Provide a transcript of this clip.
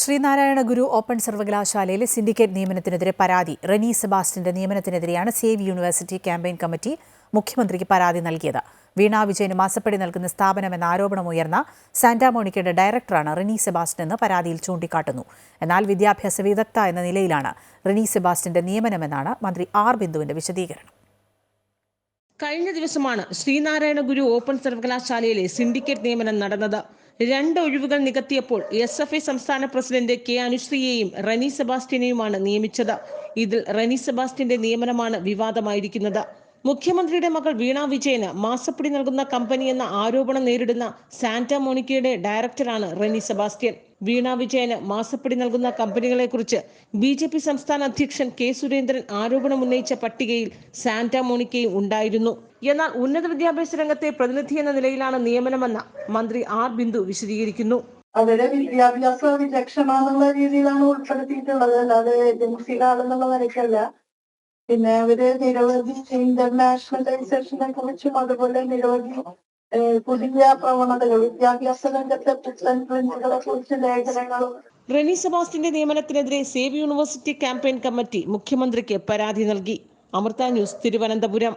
Sreenarayana Guru open സർവകലാശാലയിലെ syndicate നിയമനത്തിനെതിരെ പരാതി. റെനി സെബാസ്റ്റിന്റെ നിയമനത്തിനെതിരെയാണ് സേവ് യൂണിവേഴ്സിറ്റി ക്യാമ്പയിൻ കമ്മിറ്റി മുഖ്യമന്ത്രിക്ക് പരാതി നൽകിയത്. വീണാ വിജയന് മാസപ്പടി നൽകുന്ന സ്ഥാപനമെന്ന ആരോപണമുയർന്ന സാന്റാമോണിക്കയുടെ ഡയറക്ടറാണ് റെനി സെബാസ്റ്റ്യൻ എന്ന് പരാതിയിൽ ചൂണ്ടിക്കാട്ടുന്നു. എന്നാൽ വിദ്യാഭ്യാസ വിദഗ്ധ എന്ന നിലയിലാണ് റെനി സെബാസ്റ്റ്യന്റെ നിയമനമെന്നാണ് മന്ത്രി ആർ ബിന്ദുവിന്റെ വിശദീകരണം. കഴിഞ്ഞ ദിവസമാണ് ശ്രീനാരായണ ഗുരു ഓപ്പൺ സർവകലാശാലയിലെ സിൻഡിക്കേറ്റ് നിയമനം നടന്നത്. രണ്ട് ഒഴിവുകൾ നികത്തിയപ്പോൾ എസ് എഫ് ഐ സംസ്ഥാന പ്രസിഡന്റ് കെ അനുശ്രീയെയും റനി സെബാസ്റ്റ്യനെയുമാണ് നിയമിച്ചത്. ഇതിൽ റനി സെബാസ്റ്റ്യന്റെ നിയമനമാണ് വിവാദമായിരിക്കുന്നത്. മുഖ്യമന്ത്രിയുടെ മകൾ വീണ വിജയന് മാസപ്പടി നൽകുന്ന കമ്പനി എന്ന ആരോപണം നേരിടുന്ന സാന്റ മോണിക്കയുടെ ഡയറക്ടറാണ് റെനി സെബാസ്റ്റ്യൻ. വീണ വിജയന് മാസപ്പടി നൽകുന്ന കമ്പനികളെക്കുറിച്ച് ബി ജെ പി സംസ്ഥാന അധ്യക്ഷൻ കെ സുരേന്ദ്രൻ ആരോപണം ഉന്നയിച്ച പട്ടികയിൽ സാന്റ മോണിക്കയും ഉണ്ടായിരുന്നു. എന്നാൽ ഉന്നത വിദ്യാഭ്യാസ രംഗത്തെ പ്രതിനിധി എന്ന നിലയിലാണ് നിയമനമെന്ന് മന്ത്രി ആർ ബിന്ദു വിശദീകരിക്കുന്നു. അവരെ വിദ്യാഭ്യാസ വിചക്ഷണാന്നുള്ള രീതിയിലാണ് ഉൾപ്പെടുത്തിയിട്ടുള്ളത്. അല്ലാതെ ഏജൻസിയിലാണെന്നുള്ള നിലയ്ക്കല്ല. പിന്നെ അവർ നിരവധി ഇന്റർനാഷണലൈസേഷനെ കുറിച്ചും അതുപോലെ നിരവധി പുതിയ പ്രവണതകൾ വിദ്യാഭ്യാസ രംഗത്തെ പുത്തൻ ട്രെൻഡുകളെ കുറിച്ച് ലേഖനങ്ങളും. റെനി സെബാസ്റ്റിന്റെ നിയമനത്തിനെതിരെ സേവ് യൂണിവേഴ്സിറ്റി ക്യാമ്പയിൻ കമ്മിറ്റി മുഖ്യമന്ത്രിക്ക് പരാതി നൽകി. അമൃത ന്യൂസ് തിരുവനന്തപുരം.